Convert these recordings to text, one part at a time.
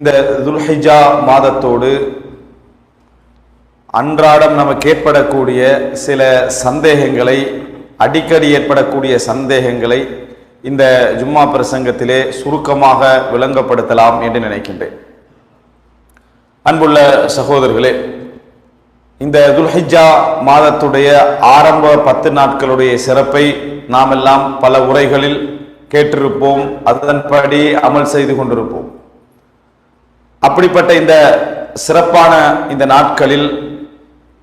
இந்த துல்ஹிஜா மாதத்தோடு அன்றாடம் நமக்கு ஏற்படக்கூடிய சில சந்தேகங்களை அடிக்கடி ஏற்படக்கூடிய சந்தேகங்களை இந்த ஜும்மா பிரசங்கத்திலே சுருக்கமாக விளங்கப்படுத்தலாம் என்று நினைக்கின்றேன். அன்புள்ள சகோதரர்களே இந்த துல்ஹிஜா மாதத்துடைய ஆரம்ப பத்து நாட்களுடைய சிறப்பை நாம் எல்லாம் பல உரைகளில் கேட்டிருப்போம். அதன்படி அமல் செய்து கொண்டிருப்போம். அப்படிப்பட்ட இந்த சிறப்பான இந்த நாட்களில்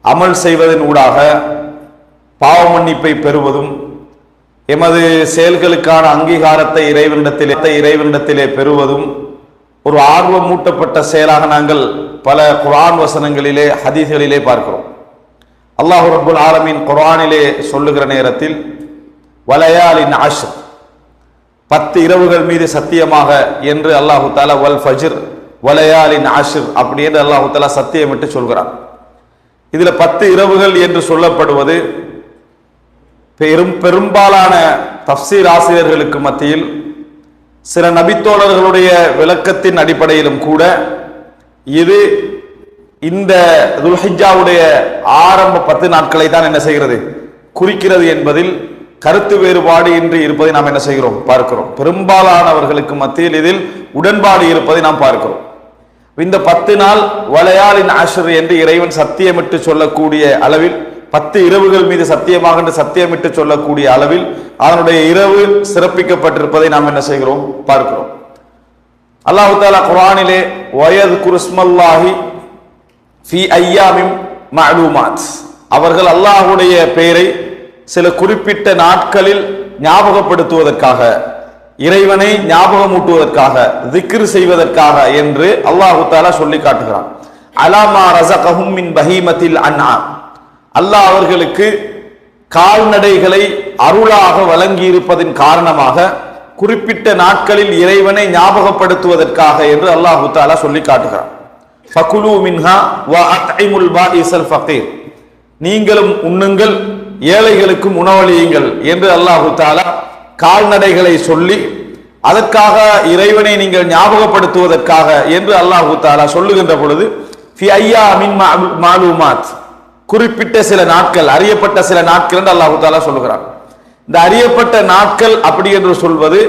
அமல் செய்வதன் ஊடாக பாவ மன்னிப்பை பெறுவதும் எமது செயல்களுக்கான அங்கீகாரத்தை இறைவனிடத்திலே இறைவனிடத்திலே பெறுவதும் ஒரு ஆர்வமூட்டப்பட்ட செயலாக நாங்கள் பல குரான் வசனங்களிலே ஹதீஸ்களிலே பார்க்கிறோம். அல்லாஹு ரபுல் ஆலமீன் குரானிலே சொல்லுகிற நேரத்தில் வலயாலின் ஆஷ் பத்து இரவுகள் மீது சத்தியமாக என்று அல்லாஹு தாலா வல் ஃபஜிர் வலயாலின் ஆஷிர் அப்படி என்று அல்லாஹு தாலா சத்தியமிட்டு சொல்கிறான். இதில் பத்து இரவுகள் என்று சொல்லப்படுவது பெரும் பெரும்பாலான தஃசீர் ஆசிரியர்களுக்கு மத்தியில் சில நபித்தோழர்களுடைய விளக்கத்தின் அடிப்படையிலும் கூட இது இந்த துல்ஹிஜாவுடைய ஆரம்ப பத்து நாட்களை தான் என்ன செய்கிறது? குறிக்கிறது என்பதில் கருத்து வேறுபாடு இன்றி இருப்பதை நாம் என்ன செய்கிறோம்? பார்க்கிறோம். பெரும்பாலானவர்களுக்கு மத்தியில் இதில் உடன்பாடு இருப்பதை நாம் பார்க்கிறோம். இந்த பத்து நாள் வளையாளின் ஆசிரியர் என்று இறைவன் சத்தியமிட்டு சொல்லக்கூடிய அளவில் பத்து இரவுகள் மீது சத்தியமாக என்று சத்தியமிட்டு சொல்லக்கூடிய அளவில் அதனுடைய இரவு சிறப்பிக்கப்பட்டிருப்பதை நாம் என்ன செய்கிறோம்? பார்க்கிறோம். அல்லாஹு தாலா குரானிலே வயது குருஸ்மல்லாஹி ஃபி ஐயாமிம் மலூமாத் அவர்கள் அல்லாஹுடைய பெயரை சில குறிப்பிட்ட நாட்களில் ஞாபகப்படுத்துவதற்காக இறைவனை ஞாபகமூட்டுவதற்காக திக்ரு செய்வதற்காக என்று அல்லாஹு தாலா சொல்லி காட்டுகிறான். அலாமா ரசகஹும் மின் பஹீமத்தில் அண்ணா அல்லாஹ் அவர்களுக்கு கால்நடைகளை அருளாக வழங்கி இருப்பதின் காரணமாக குறிப்பிட்ட நாட்களில் இறைவனை ஞாபகப்படுத்துவதற்காக என்று அல்லாஹு தாலா சொல்லி காட்டுகிறான். ஃபகுலு மின்ஹா வ பா பாஇஸல் ஃபகீர். நீங்களும் உண்ணுங்கள் ஏழைகளுக்கும் உணவளியுங்கள் என்று அல்லாஹு தாலா கால்நடைகளை சொல்லி அதற்காக இறைவனை நீங்கள் ஞாபகப்படுத்துவதற்காக என்று அல்லாஹு தாலா சொல்லுகின்ற பொழுது ஃபி ஐயா மின் மாலூமாத். குறிப்பிட்ட சில நாட்கள் அறியப்பட்ட சில நாட்கள் என்று அல்லாஹு தாலா சொல்லுகிறான். இந்த அறியப்பட்ட நாட்கள் அப்படி என்று சொல்வது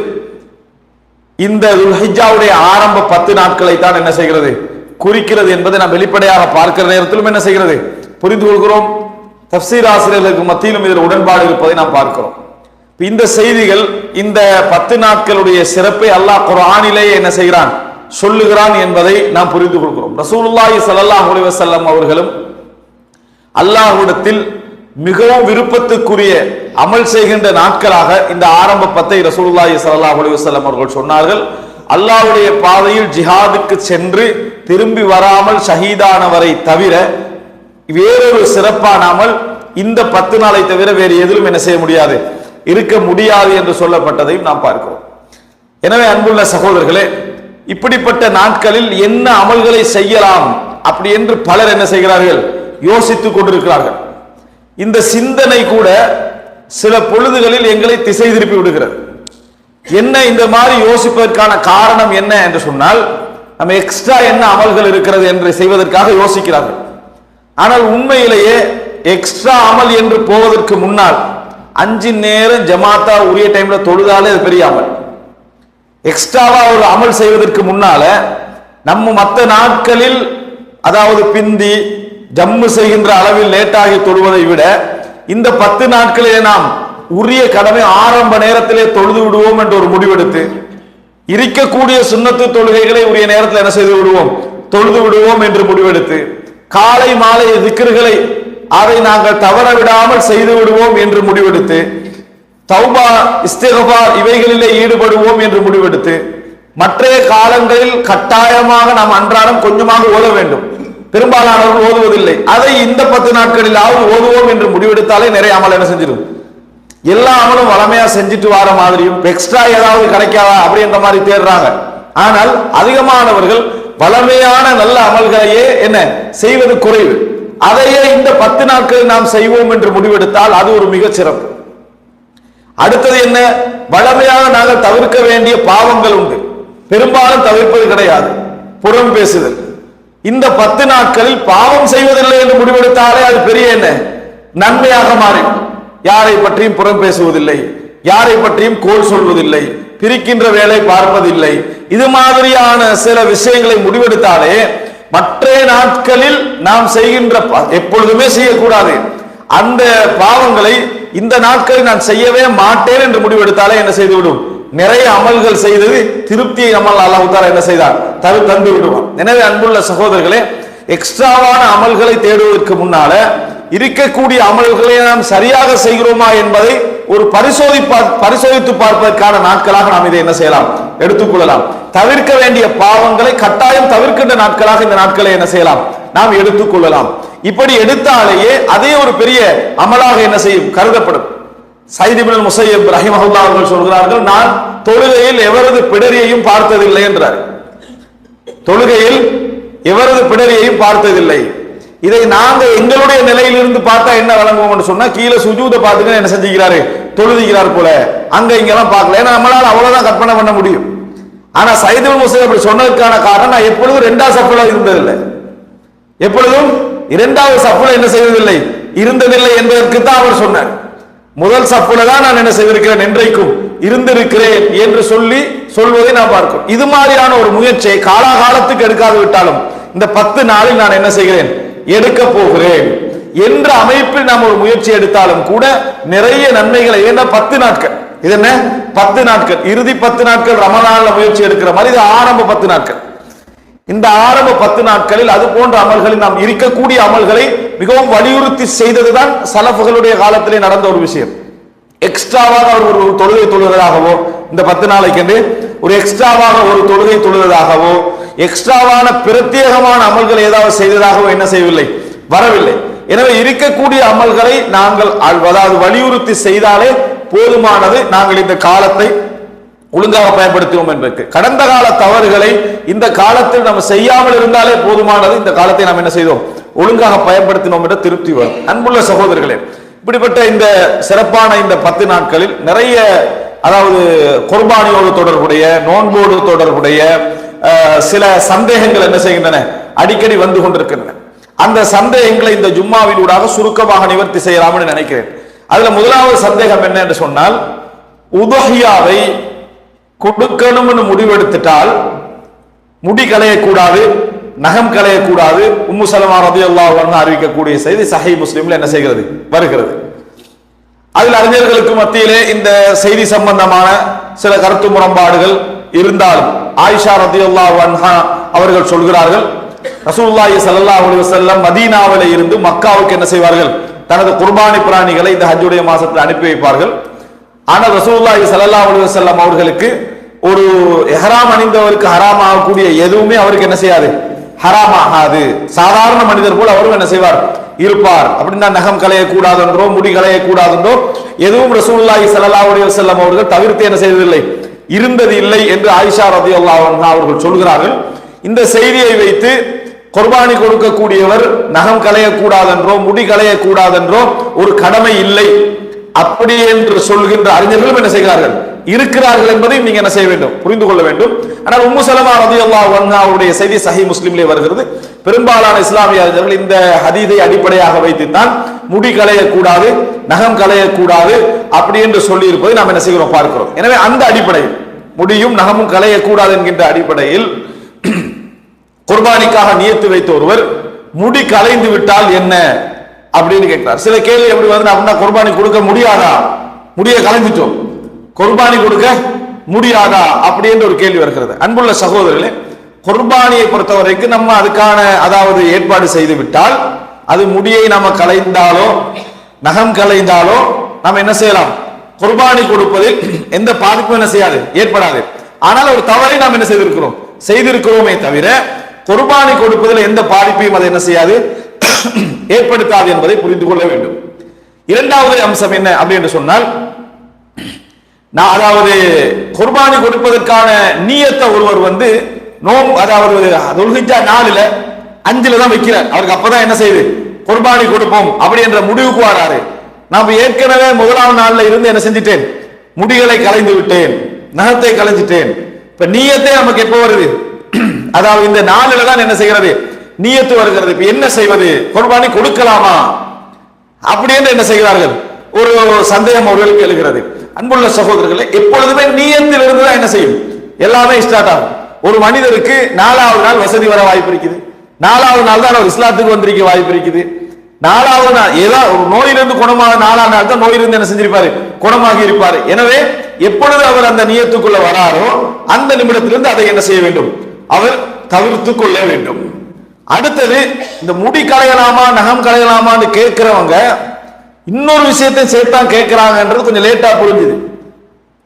இந்த துல்ஹிஜாவுடைய ஆரம்ப பத்து நாட்களை தான் என்ன செய்கிறது? குறிக்கிறது என்பதை நாம் வெளிப்படையாக பார்க்கிற நேரத்திலும் என்ன செய்கிறது? புரிந்து கொள்கிறோம். தப்சீர் ஆசிரியர்களுக்கு மத்தியிலும் இதில் உடன்பாடு இருப்பதை நாம் பார்க்கிறோம். இந்த செய்திகள் இந்த பத்து நாட்களுடைய சிறப்பை அல்லாஹ் குரானிலேயே என்ன செய்கிறான்? சொல்லுகிறான் என்பதை நாம் புரிந்து கொள்கிறோம். ரசூலுல்லாஹி சல்லாஹ் அலி வசல்லம் அவர்களும் அல்லாஹ்விடத்தில் மிகவும் விருப்பத்துக்குரிய அமல் செய்கின்ற நாட்களாக இந்த ஆரம்ப பத்தை ரசூலுல்லாஹி ஸல்லல்லாஹு அலி வசலம் அவர்கள் சொன்னார்கள். அல்லாவுடைய பாதையில் ஜிஹாதுக்கு சென்று திரும்பி வராமல் ஷஹீதானவரை தவிர வேறொரு சிறப்பானாமல் இந்த பத்து நாளை தவிர வேறு எதிலும் என்ன செய்ய முடியாது. இருக்க முடியாது என்று சொல்லப்பட்டதையும் நாம் பார்க்கிறோம். எனவே அன்புள்ள சகோதரர்களே இப்படிப்பட்ட நாட்களில் என்ன அமல்களை செய்யலாம் அப்படி என்று பலர் என்ன செய்கிறார்கள்? யோசித்துக் கொண்டிருக்கிறார்கள். இந்த சிந்தனை கூட சில பொழுதுகளில் எங்களை திசை திருப்பி விடுகிறது. என்ன இந்த மாதிரி யோசிப்பதற்கான காரணம் என்ன என்று சொன்னால் நம்ம எக்ஸ்ட்ரா என்ன அமல்கள் இருக்கிறது என்று செய்வதற்காக யோசிக்கிறார்கள். ஆனால் உண்மையிலேயே எக்ஸ்ட்ரா அமல் என்று போவதற்கு முன்னால் அஞ்சு நேரம் ஜமாத்தா உரிய டைம்ல தொழுதாலே அது பெரிய அமல். எக்ஸ்ட்ராவா ஒரு அமல் செய்வதற்கு முன்னால நம்ம மற்ற நாட்களில் அதாவது பிந்தி ஜம்மு செய்கின்ற அளவில் லேட்டாகி தொழுவதை விட இந்த பத்து நாட்களிலே நாம் உரிய கடமை ஆரம்ப நேரத்திலே தொழுது விடுவோம் என்று ஒரு முடிவெடுத்து இருக்கக்கூடிய சுண்ணத்து தொழுகைகளை உரிய நேரத்தில் என்ன செய்து விடுவோம்? தொழுது விடுவோம் என்று முடிவெடுத்து காலை மாலை திக்கர்களை அதை நாங்கள் தவற விடாமல் செய்து விடுவோம் என்று முடிவெடுத்து தௌபா இஸ்திகபார் இவைகளிலே ஈடுபடுவோம் என்று முடிவெடுத்து மற்றைய காலங்களில் கட்டாயமாக நாம் அன்றாடம் கொஞ்சமாக ஓத வேண்டும். பெரும்பாலானவர்கள் ஓதுவதில்லை. அதை இந்த பத்து நாட்களிலாவது ஓதுவோம் என்று முடிவெடுத்தாலே நிறைய அமல் என்ன செஞ்சிடும் எல்லா அமலும் வளமையா செஞ்சுட்டு வர மாதிரியும் எக்ஸ்ட்ரா ஏதாவது கிடைக்காதா அப்படின்ற மாதிரி தேடுறாங்க. ஆனால் அதிகமானவர்கள் வளமையான நல்ல அமல்களையே என்ன? செய்வது குறைவு. அதையே இந்த பத்து நாட்களில் நாம் செய்வோம் என்று முடிவெடுத்தால் அது ஒரு மிகச் சிறப்பு. அடுத்தது என்ன? வளமையாக நாங்கள் தவிர்க்க வேண்டிய பாவங்கள் உண்டு. பெரும்பாலும் தவிர்ப்பது கிடையாது. புறம் பேசுதல். இந்த பத்து நாட்களில் பாவம் செய்வதில்லை என்று முடிவெடுத்தாலே அது பெரிய என்ன? நன்மையாக மாறும் யாரை பற்றியும் புறம் பேசுவதில்லை. யாரை பற்றியும் கோல் சொல்வதில்லை. பிரிக்கின்ற வேலை பார்ப்பதில்லை. இது மாதிரியான சில விஷயங்களை முடிவெடுத்தாலே மற்ற நாட்களில் நாம் செய்கின்ற ப- எப்பொழுதுமே செய்யக்கூடாது. அந்த பாவங்களை இந்த நாட்களில் நான் செய்யவே மாட்டேன் என்று முடிவெடுத்தாலே என்ன செய்துவிடும்? நிறைய அமல்கள் செய்தது திருப்தியை அமல் அல்லாஹ் என்ன செய்தார்? தரு தந்து விடுவான். எனவே அன்புள்ள சகோதரர்களே எக்ஸ்ட்ராவான அமல்களை தேடுவதற்கு முன்னால இருக்கக்கூடிய அமல்களை நாம் சரியாக செய்கிறோமா என்பதை ஒரு பரிசோதிப்பா பரிசோதித்து பார்ப்பதற்கான நாட்களாக நாம் இதை என்ன செய்யலாம்? எடுத்துக்கொள்ளலாம். தவிர்க்க வேண்டிய பாவங்களை கட்டாயம் தவிர்க்கின்ற நாட்களாக இந்த நாட்களை என்ன செய்யலாம்? நாம் எடுத்துக்கொள்ளலாம். இப்படி எடுத்தாலேயே அதே ஒரு பெரிய அமலாக என்ன செய்யும்? கருதப்படும். சைதிபின் முசையப் ரஹிமஹுல்லா அவர்கள் சொல்கிறார்கள் நான் தொழுகையில் எவரது பிடரியையும் பார்த்ததில்லை என்றார். தொழுகையில் எவரது பிடரியையும் பார்த்ததில்லை. இதை நாங்க எங்களுடைய நிலையிலிருந்து பார்த்தா என்ன வழங்குவோம்னு சொன்னா கீழே சுஜூத பார்த்துட்டு என்ன செஞ்சுக்கிறாரு? தொழுதுகிறார் போல. அங்க இங்கெல்லாம் பார்க்கல. ஏன்னா நம்மளால அவ்வளவுதான் கற்பனை பண்ண முடியும். ஆனா சைதுல் முசை அப்படி சொன்னதுக்கான காரணம் நான் எப்பொழுதும் ரெண்டாவது சப்புல இருந்ததில்லை. எப்பொழுதும் இரண்டாவது சப்புல என்ன செய்வதில்லை இருந்ததில்லை என்பதற்கு தான் அவர் சொன்னார். முதல் சப்புல தான் நான் என்ன செய்திருக்கிறேன்? என்றைக்கும் இருந்திருக்கிறேன் என்று சொல்லி சொல்வதை நான் பார்க்கும் இது மாதிரியான ஒரு முயற்சியை காலாகாலத்துக்கு எடுக்காது விட்டாலும் இந்த பத்து நாளில் நான் என்ன செய்கிறேன்? எடுக்க போகிறேன். என்ற அமைப்பில் நாம் ஒரு முயற்சி எடுத்தாலும் கூட நிறைய நன்மைகளை ஏன்னா பத்து நாட்கள். இது என்ன? பத்து நாட்கள். இறுதி பத்து நாட்கள் ரமணால முயற்சி எடுக்கிற மாதிரி இது ஆரம்ப பத்து நாட்கள். இந்த ஆரம்ப பத்து நாட்களில் அது போன்ற அமல்களில் நாம் இருக்கக்கூடிய அமல்களை மிகவும் வலியுறுத்தி செய்ததுதான் சலஃபுகளுடைய காலத்திலே நடந்த ஒரு விஷயம். எக்ஸ்ட்ராவாக அவர் ஒரு தொழுகை தொழுவதாகவோ இந்த பத்து நாளைக்கு ஒரு எக்ஸ்ட்ராவாக ஒரு தொழுகை தொழுவதாகவோ எக்ஸ்ட்ராவான பிரத்யேகமான அமல்கள் ஏதாவது செய்ததாகவோ என்ன செய்யவில்லை? வரவில்லை. எனவே இருக்கக்கூடிய அமல்களை நாங்கள் அல்- அதாவது வலியுறுத்தி செய்தாலே போதுமானது. நாங்கள் இந்த காலத்தை ஒழுங்காக பயன்படுத்துவோம் என்பதற்கு. கடந்த கால தவறுகளை இந்த காலத்தில் நம்ம செய்யாமல் இருந்தாலே போதுமானது. இந்த காலத்தை நாம் என்ன செய்தோம்? ஒழுங்காக பயன்படுத்தினோம் என்ற திருப்தி வரும். அன்புள்ள சகோதரர்களே இப்படிப்பட்ட இந்த சிறப்பான இந்த பத்து நாட்களில் நிறைய அதாவது குர்பானியோடு தொடர்புடைய நோன்போடு தொடர்புடைய சில சந்தேகங்கள் என்ன செய்கின்றன? அடிக்கடி வந்து கொண்டிருக்கின்றன. அந்த சந்தேகங்களை இந்த ஜும்மாவினூடாக சுருக்கமாக நிவர்த்தி செய்யலாம்னு நினைக்கிறேன். அதுல முதலாவது சந்தேகம் என்ன என்று சொன்னால் உதஹியாவை கொடுக்கணும்னு முடிவெடுத்துட்டால் முடி களையக்கூடாது நகம் களையக்கூடாது. உம்மு சலமா ரதி அல்லாஹ் அறிவிக்கக்கூடிய செய்தி சஹீஹ் முஸ்லீம்ல என்ன செய்கிறது? வருகிறது. அதில் அறிஞர்களுக்கு மத்தியிலே இந்த செய்தி சம்பந்தமான சில கருத்து முரண்பாடுகள் இருந்தாலும் ஆயிஷா ரதி அல்லாஹ் அவர்கள் சொல்கிறார்கள் ரசூலுல்லாஹி ஸல்லல்லாஹு அலைஹி வஸல்லம் இருந்து மக்காவுக்கு என்ன செய்வார்கள்? தனது குர்பானி பிராணிகளை இந்த ஹஜ்ஜுடைய மாசத்தில் அனுப்பி வைப்பார்கள். ஆனால் ரசூல்லாஹி சல்லா அலி வசல்லாம் அவர்களுக்கு ஒரு எஹராம் அணிந்தவருக்கு ஹராம் ஆகக்கூடிய எதுவுமே அவருக்கு என்ன செய்யாது? ஹராம் ஆகாது சாதாரண மனிதர் போல் அவரும் என்ன செய்வார்? இருப்பார். அப்படின்னா நகம் களையக்கூடாதென்றோ முடி களையக்கூடாது கூடாதென்றோ எதுவும் ரசூல்லாஹி சல்லா அலி வசல்லாம் அவர்கள் தவிர்த்து என்ன செய்ததில்லை. இருந்தது இல்லை என்று ஆயிஷா ரதி அவர்கள் சொல்கிறார்கள். இந்த செய்தியை வைத்து குர்பானி கொடுக்கக்கூடியவர் நகம் களையக்கூடாதென்றோ முடி களையக்கூடாதென்றோ ஒரு கடமை இல்லை. அப்படி என்று சொல்கின்ற அறிஞர்களும் என்ன செய்கிறார்கள்? இருக்கிறார்கள் என்பதையும் நீங்க என்ன செய்ய வேண்டும்? புரிந்து கொள்ள வேண்டும். ஆனால் உம்மு சலமா ரதி அல்லா அவருடைய செய்தி சஹி முஸ்லிம்லே வருகிறது. பெரும்பாலான இஸ்லாமிய அறிஞர்கள் இந்த ஹதீதை அடிப்படையாக வைத்துத்தான் முடி களையக்கூடாது நகம் களையக்கூடாது அப்படி என்று சொல்லி இருப்பதை நாம் என்ன செய்கிறோம்? பார்க்கிறோம். எனவே அந்த அடிப்படையில் முடியும் நகமும் களையக்கூடாது என்கின்ற அடிப்படையில் குர்பானிக்காக நியத்து வைத்த ஒருவர் முடி கலைந்து விட்டால் என்ன? அப்படின்னு கேட்கிறார். சில கேள்வி எப்படி வந்து அப்படின்னா குர்பானி கொடுக்க முடியாதா? முடிய கலைஞ்சிட்டோம். குர்பானி கொடுக்க முடியாதா? அப்படின்ற ஒரு கேள்வி வருகிறது. அன்புள்ள சகோதரர்களே குர்பானியை பொறுத்த வரைக்கும் நம்ம அதுக்கான அதாவது ஏற்பாடு செய்து விட்டால் அது முடியை நம்ம கலைந்தாலோ நகம் கலைந்தாலோ நம்ம என்ன செய்யலாம்? குர்பானி கொடுப்பதில் எந்த பாதிப்பும் என்ன செய்யாது ஏற்படாது. ஆனால் ஒரு தவறை நாம் என்ன செய்திருக்கிறோம்? செய்திருக்கிறோமே தவிர குர்பானி கொடுப்பதில் எந்த பாதிப்பையும் அதை என்ன செய்யாது ஏற்படுத்தாது என்பதை புரிந்து கொள்ள வேண்டும். இரண்டாவது அம்சம் என்ன அப்படி என்று சொன்னால் நான் அதாவது குர்பானி கொடுப்பதற்கான நீயத்தை ஒருவர் வந்து நோம் அதாவது துல்ஹிஜா நாலுல அஞ்சுல தான் வைக்கிறார். அவருக்கு அப்பதான் என்ன செய்யுது குர்பானி கொடுப்போம் அப்படி என்ற முடிவுக்கு வராரு. நாம் ஏற்கனவே முதலாம் நாள்ல இருந்து என்ன செஞ்சிட்டேன்? முடிகளை கலைந்து விட்டேன். நகத்தை கலைஞ்சிட்டேன். இப்ப நீயத்தை நமக்கு எப்போ வருது? அதாவது இந்த நாளில தான் என்ன செய்கிறது? நீயத்து வருகிறது. இப்ப என்ன செய்வது? குர்பானி கொடுக்கலாமா? அப்படி என்று என்ன செய்கிறார்கள்? ஒரு சந்தேகம் அவர்களுக்கு எழுகிறது. அன்புள்ள சகோதரர்களே எப்பொழுதுமே நீயத்தில் இருந்து தான் என்ன செய்யும்? எல்லாமே ஸ்டார்ட் ஆகும். ஒரு மனிதருக்கு நாலாவது நாள் வசதி வர வாய்ப்பு இருக்குது. நாலாவது நாள் தான் அவர் இஸ்லாத்துக்கு வந்திருக்க வாய்ப்பு இருக்குது. நாலாவது நாள் ஏதோ ஒரு நோயிலிருந்து குணமாக நாலாம் நாள் தான் நோயிலிருந்து என்ன செஞ்சிருப்பாரு? குணமாகி இருப்பாரு. எனவே எப்பொழுது அவர் அந்த நியத்துக்குள்ள வராரோ அந்த நிமிடத்திலிருந்து அதை என்ன செய்ய வேண்டும்? அவர் தவிர்த்து கொள்ள வேண்டும். அடுத்தது இந்த முடி களையலாமா நகம் களையலாமான்னு கேட்கிறவங்க இன்னொரு விஷயத்தை சேர்த்தான் கேட்கிறாங்கன்றது கொஞ்சம் லேட்டா புரிஞ்சுது.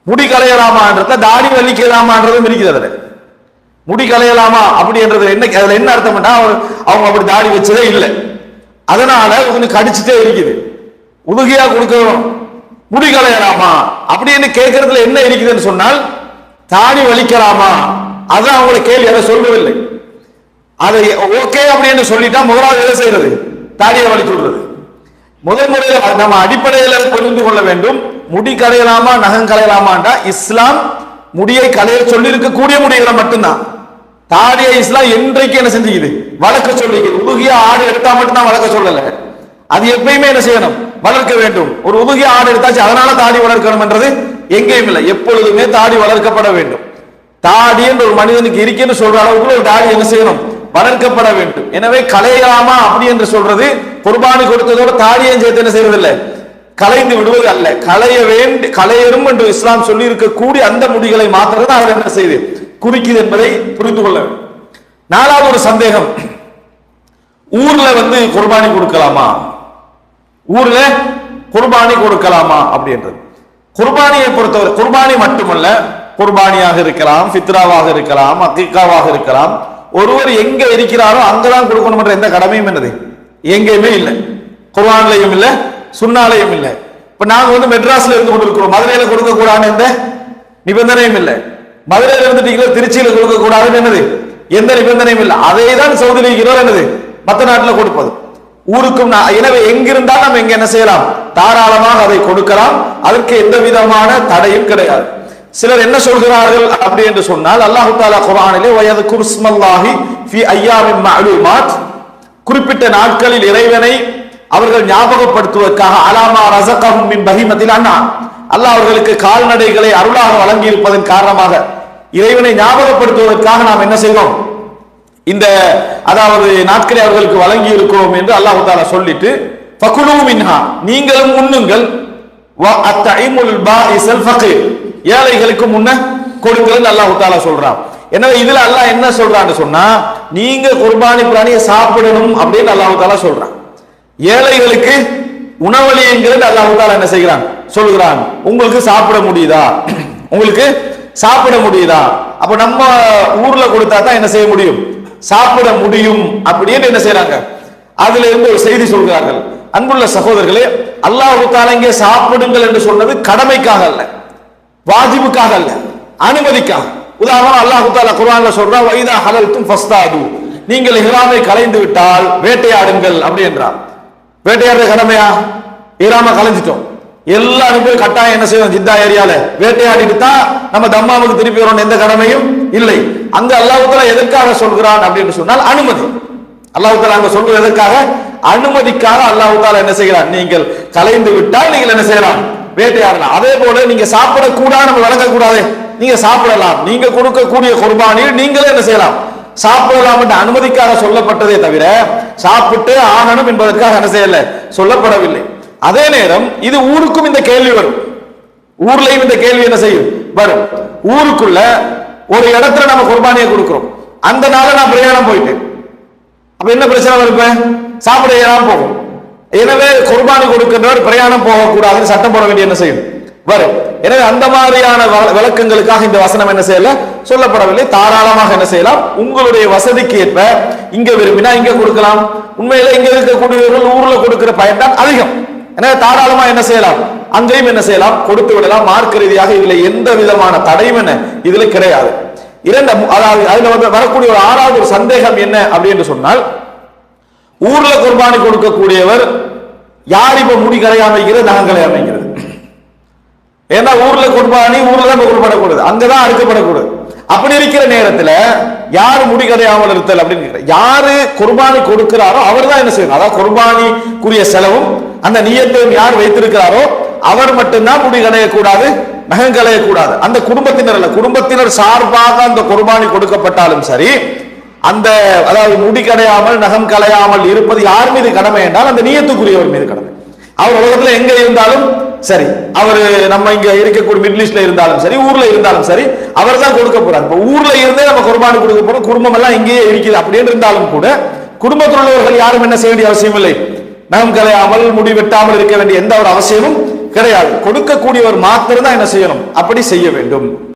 முடி களையலாமான்றத தாடி வலிக்கலாமான்றதும் இருக்குது அதுல. முடி களையலாமா அப்படின்றது என்ன அதுல என்ன அர்த்தம்னா அவர் அவங்க அப்படி தாடி வச்சதே இல்லை. அதனால கொஞ்சம் கடிச்சுட்டே இருக்குது. உதுகியா கொடுக்கணும். முடி களையலாமா அப்படின்னு கேட்கறதுல என்ன இருக்குதுன்னு சொன்னால் தாடி வலிக்கலாமா? அதான் அவங்கள கேள்வி அதை சொல்லவில்லை அதை ஓகே அப்படின்னு சொல்லிட்டா முதலாவது எதை செய்யறது? தாடியை வலிச்சு விடுறது. முதல் முறையில் நம்ம அடிப்படையில் புரிந்து கொள்ள வேண்டும். முடி களையலாமா நகம் களையலாமாண்டா இஸ்லாம் முடியை களைய சொல்லி இருக்கக்கூடிய முடிகளை மட்டும்தான். தாடியை இஸ்லாம் என்றைக்கு என்ன செஞ்சுக்குது? வளர்க்க சொல்லிக்குது. உருகிய ஆடு எடுத்தா மட்டும்தான் வளர்க்க சொல்லல. அது எப்பயுமே என்ன செய்யணும்? வளர்க்க வேண்டும். ஒரு உதுகிய ஆடு எடுத்தாச்சு அதனால தாடி வளர்க்கணும் என்றது எங்கேயும் இல்லை. எப்பொழுதுமே தாடி வளர்க்கப்பட வேண்டும். தாடி என்று ஒரு மனிதனுக்கு இருக்குன்னு சொல்ற அளவுக்கு ஒரு தாடி என்ன செய்யணும்? வளர்க்கப்பட வேண்டும். எனவே கலையலாமா அப்படி என்று சொல்றது குர்பானி கொடுத்ததோட தாடியும் சேர்த்து என்ன செய்வதில்லை? கலைந்து விடுவது அல்ல. களைய வேண்டி கலையரும் என்று இஸ்லாம் சொல்லி இருக்கக்கூடிய அந்த முடிகளை மாத்திரம் தான் அவர் என்ன செய்து குறிக்குது என்பதை புரிந்து கொள்ள வேண்டும். நாலாவது ஒரு சந்தேகம். ஊர்ல வந்து குர்பானி கொடுக்கலாமா? ஊர்ல குர்பானி கொடுக்கலாமா அப்படின்றது. குர்பானியை பொறுத்தவரை குர்பானி மட்டுமல்ல குர்பானியாக இருக்கலாம் ஃபித்ராவாக இருக்கலாம் அக்கிக்காவாக இருக்கலாம் ஒருவர் எங்க இருக்கிறாரோ அங்கதான் கொடுக்கணும் என்ற எந்த கடமையும் என்னது? எங்கேயுமே இல்லை. குர்ஆன்லயும் இல்லை சுன்னாலையும் இல்லை. இப்ப நாங்க வந்து மெட்ராஸ்ல இருந்து கொண்டு இருக்கிறோம் மதுரையில கொடுக்க கூடாதுன்னு எந்த நிபந்தனையும் இல்லை. மதுரையில இருந்துட்டீங்களோ திருச்சியில கொடுக்க கூடாதுன்னு என்னது? எந்த நிபந்தனையும் இல்லை. அதை தான் சவுதியில் இருக்கிறோம் என்னது? மத்த நாட்டுல கொடுப்பது. ஊருக்கும் எனவே எங்கிருந்தால் நம்ம எங்க என்ன செய்யலாம்? தாராளமாக அதை கொடுக்கலாம். அதற்கு எந்த விதமான தடையும் கிடையாது. சிலர் என்ன சொல்கிறார்கள் அப்படி என்று சொன்னால் அல்லாஹு தாலா குரானிலே வயது குர்ஸ்மல்லாஹி ஃபி ஐயாமின் மஅலூமாத். குறிப்பிட்ட நாட்களில் இறைவனை அவர்கள் ஞாபகப்படுத்துவதற்காக அலாமா ரசகம் மின் பகிமத்தில் அண்ணா அல்லாஹ் அவர்களுக்கு கால்நடைகளை அருளாக வழங்கி இருப்பதன் காரணமாக இறைவனை ஞாபகப்படுத்துவதற்காக நாம் என்ன செய்வோம் இந்த அதாவது நாட்களை அவர்களுக்கு வழங்கி இருக்கிறோம் என்று அல்லாஹ் தாலா சொல்லிட்டு ஃபகுலு மின்ஹா. நீங்களும் உண்ணுங்கள். வ அத்தஇமுல் பாஇஸல் ஃபகீர். ஏழைகளுக்கு முன்ன கொடுக்கலன்னு அல்லாஹ் தாலா சொல்றான். எனவே இதுல அல்லாஹ் என்ன சொல்றான்னு சொன்னா நீங்க குர்பானி பிராணியை சாப்பிடணும் அப்படின்னு அல்லாஹு தாலா சொல்றான். ஏழைகளுக்கு உணவளியுங்கிறது அல்லாஹு தாலா என்ன செய்கிறான்? சொல்கிறான் உங்களுக்கு சாப்பிட முடியுதா? உங்களுக்கு சாப்பிட முடியுதா? அப்ப நம்ம ஊர்ல கொடுத்தா தான் என்ன செய்ய முடியும்? சாப்பிட முடியும் அப்படின்னு என்ன செய்யறாங்க அதுல இருந்து ஒரு செய்தி சொல்கிறார்கள். அன்புள்ள சகோதரர்களே அல்லாஹு தாலா இங்கே சாப்பிடுங்கள் என்று சொன்னது கடமைக்காக அல்ல. வாஜிபுக்காக அல்ல அனுமதிக்காக. உதாரணம் அல்லாஹு தாலா குரான்ல சொல்றா வைதா ஹலல்தும் ஃபஸ்தாது. நீங்கள் இஹ்ராமை கலைந்து விட்டால் வேட்டையாடுங்கள் அப்படி என்றார். வேட்டையாடுற கடமையா? இஹ்ராம கலைஞ்சிட்டோம். எல்லாரும் போய் கட்டாயம் என்ன செய்வோம் ஜித்தா ஏரியால வேட்டையாடிட்டு தான் நம்ம தம்மாவுக்கு திருப்பி வரணும் எந்த கடமையும் இல்லை. அங்க அல்லாஹ் தாலா எதற்காக சொல்கிறான் அப்படின்னு சொன்னால் அனுமதி. அல்லாஹ் தாலா அங்க சொல்றது எதற்காக? அனுமதிக்காக அல்லாஹ் தாலா என்ன செய்கிறான்? நீங்கள் கலைந்து விட்டால் நீங்கள் என்ன செய்யலாம்? வேட்டையாடலாம். அதே போல நீங்க சாப்பிடக்கூடாது நம்ம வழங்கக்கூடாது நீங்க சாப்பிடலாம். நீங்க கொடுக்கக்கூடிய குர்பானியில் நீங்களே என்ன செய்யலாம்? சாப்பிடலாம் என்ற அனுமதிக்காக சொல்லப்பட்டதே தவிர சாப்பிட்டு ஆகணும் என்பதற்காக என்ன செய்யல? சொல்லப்படவில்லை. அதே நேரம் இது ஊருக்கும் இந்த கேள்வி வரும். ஊர்லயும் இந்த கேள்வி என்ன செய்யும்? வரும். ஊருக்குள்ள ஒரு இடத்துல நம்ம குர்பானியை கொடுக்கிறோம். அந்த நாள நான் பிரயாணம் போயிட்டேன். அப்ப என்ன பிரச்சனை வருப்பேன் சாப்பிட ஏறாம போகும். எனவே குர்பானி கொடுக்கின்றவர் பிரயாணம் போகக்கூடாதுன்னு சட்டம் போட வேண்டிய என்ன செய்யும்? வரும். எனவே அந்த மாதிரியான விளக்கங்களுக்காக இந்த வசனம் என்ன செய்யல? சொல்லப்படவில்லை. தாராளமாக என்ன செய்யலாம்? உங்களுடைய வசதிக்கு ஏற்ப இங்க விரும்பினா இங்க கொடுக்கலாம். உண்மையில இங்க இருக்கக்கூடியவர்கள் ஊர்ல கொடுக்கிற பயன் தான் அதிகம். எனவே தாராளமா என்ன செய்யலாம்? அங்கேயும் என்ன செய்யலாம்? கொடுத்து விடலாம். மார்க்க ரீதியாக இதுல எந்த விதமான தடையும் என்ன? இதுல கிடையாது. இரண்டு அதாவது அதுல வந்து வரக்கூடிய ஒரு ஆறாவது ஒரு சந்தேகம் என்ன அப்படின்னு சொன்னால் ஊர்ல குர்பானி கொடுக்கக்கூடியவர் யார் இப்ப முடி கரையாமைக்கிறது நகங்களை அமைக்கிறது. ஏன்னா ஊர்ல குர்பானி ஊர்ல தான் குறிப்பிடக்கூடாது அங்கதான் அறுக்கப்படக்கூடாது. அப்படி இருக்கிற நேரத்துல யார் முடி கடையாமல் இருத்தல் அப்படின்னு யாரு குர்பானி கொடுக்கிறாரோ அவர் தான் என்ன செய்யணும்? அதாவது குர்பானிக்குரிய செலவும் அந்த நியத்தையும் யார் வைத்திருக்கிறாரோ அவர் மட்டும்தான் முடி கடையக்கூடாது நகம் களையக்கூடாது அந்த குடும்பத்தினர் அல்ல குடும்பத்தினர் சார்பாக அந்த குர்பானி கொடுக்கப்பட்டாலும் சரி அந்த அதாவது முடி கடையாமல் நகம் கலையாமல் இருப்பது யார் மீது கடமை என்றால் அந்த நீயத்துக்குரியவர் மீது கடமை. அவர் உலகத்துல எங்க இருந்தாலும் சரி அவர் நம்ம இங்க இருக்கக்கூடிய மிடில் ஈஸ்ட்ல இருந்தாலும் சரி ஊர்ல இருந்தாலும் சரி அவர் தான் கொடுக்க போறார். இப்ப ஊர்ல இருந்தே நம்ம குர்பானி கொடுக்க போறோம் குடும்பம் எல்லாம் இங்கேயே இருக்குது அப்படின்னு இருந்தாலும் கூட குடும்பத்தில் உள்ளவர்கள் யாரும் என்ன செய்ய வேண்டிய அவசியம் இல்லை. நகம் கலையாமல் முடி வெட்டாமல் இருக்க வேண்டிய எந்த ஒரு அவசியமும் கிடையாது. கொடுக்கக்கூடியவர் மாத்திரம் தான் என்ன செய்யணும்? அப்படி செய்ய வேண்டும்.